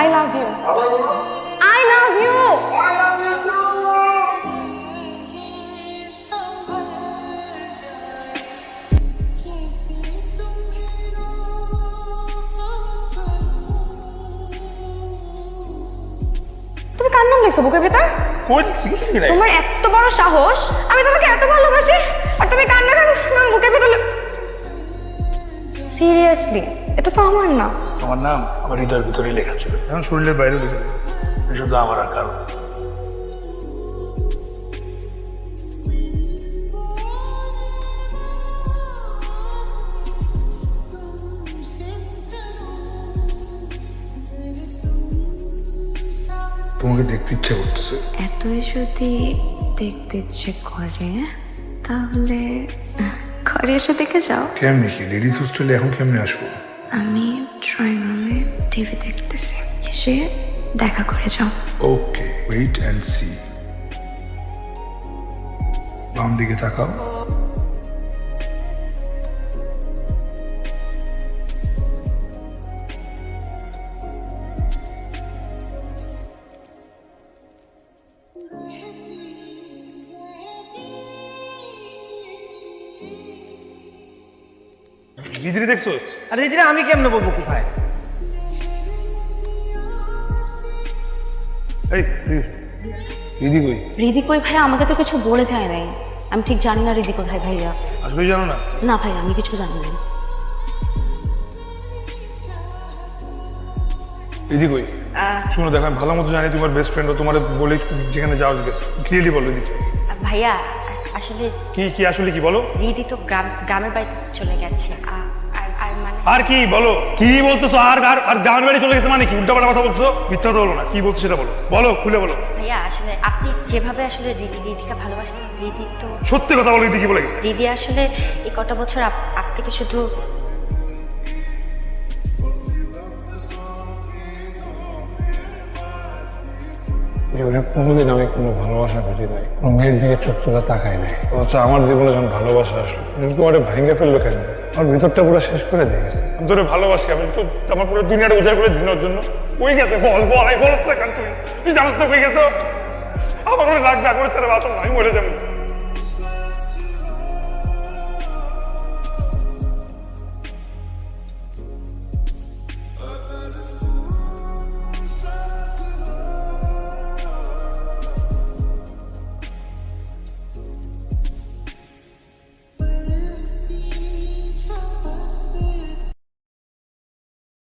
I love you I love you তুমি কার নাম লিখছো বুকের ভেতর? তোমার এত বড় সাহস। আমি তোমাকে এত ভালোবাসি। আর তুমি কান্না নাম বুকের ভেতর সিরিয়াসলি এটা তো আমার না তোমার নাম আমার হৃদয়ের ভিতরেই লেখা ছিল। এখন শরীরের বাইরে লিখে। শুধু আমার আর কারণ তোমাকে দেখতে ইচ্ছে করতেছে। এতই যদি দেখতে ইচ্ছে করে তাহলে ঘরে এসে দেখে যাও। কেমনি কি? লেডিস হোস্টেলে এখন কেমনে আসব? আমি ড্রয়িং রুমে টিভি দেখতেছি। এসে দেখা করে যাও। ওকে ওয়েট অ্যান্ড সি বাম দিকে তাকাও। বিদ্রি দেখছ? আর রিদিরা আমি কেমনে বলব কোথায়? এই দিদি কই? রিদি কই ভাইয়া? আমাকে তো কিছু বলে যায় নাই। আমি ঠিক জানি না রিদি কোথায় ভাইয়া। আসবে জানো না? না ভাইয়া আমি কিছু জানি না। দিদি কই? শুনো দেখো আমি ভালো মতো জানি তোমার বেস্ট ফ্রেন্ড তোমার বলে যেখানে যাওয়া গেছে। ক্লিয়ারলি বলো দিদি ভাইয়া আসলে কি কি আসলে কি বলো? দিদি তো গ্রাম গ্রামের বাড়িতে চলে গেছে। আ- আর আর মানে আর কি বলো? কি বলতেছো? আর আর আর গ্রামের বাড়ি চলে গেছে মানে কি? উল্টা কথা বলছো মিথ্যা তো বলো না। কি বলছো সেটা বলো। বলো খুলে বলো। ভাইয়া আসলে আপনি যেভাবে আসলে দিদি দিদিকে ভালোবাসতেন দিদি তো সত্যি কথা বলো দিদি কি বলে গেছে? দিদি আসলে এই কটা বছর আপ- আপনাকে শুধু জীবনে কোনোদিন আমি কোনো ভালোবাসা খুঁজি নাই কোনো দিকে চোখ তোলা তাকাই নাই। অথচ আমার জীবনে যখন ভালোবাসা আসলো কিন্তু তোমার ভেঙে ফেলল কেন? আমার ভিতরটা পুরো শেষ করে দিয়ে গেছে। আমি তোরে ভালোবাসি, আমি তো আমার পুরো দুনিয়াটা উজাড় করে দিনের জন্য। ওই গেছে? বল বল আমি বলছ না তুই তুই জানোস তো কই গেছো? আমার ওই লাগবে করে ছেড়ে বাঁচো আমি মরে যাব।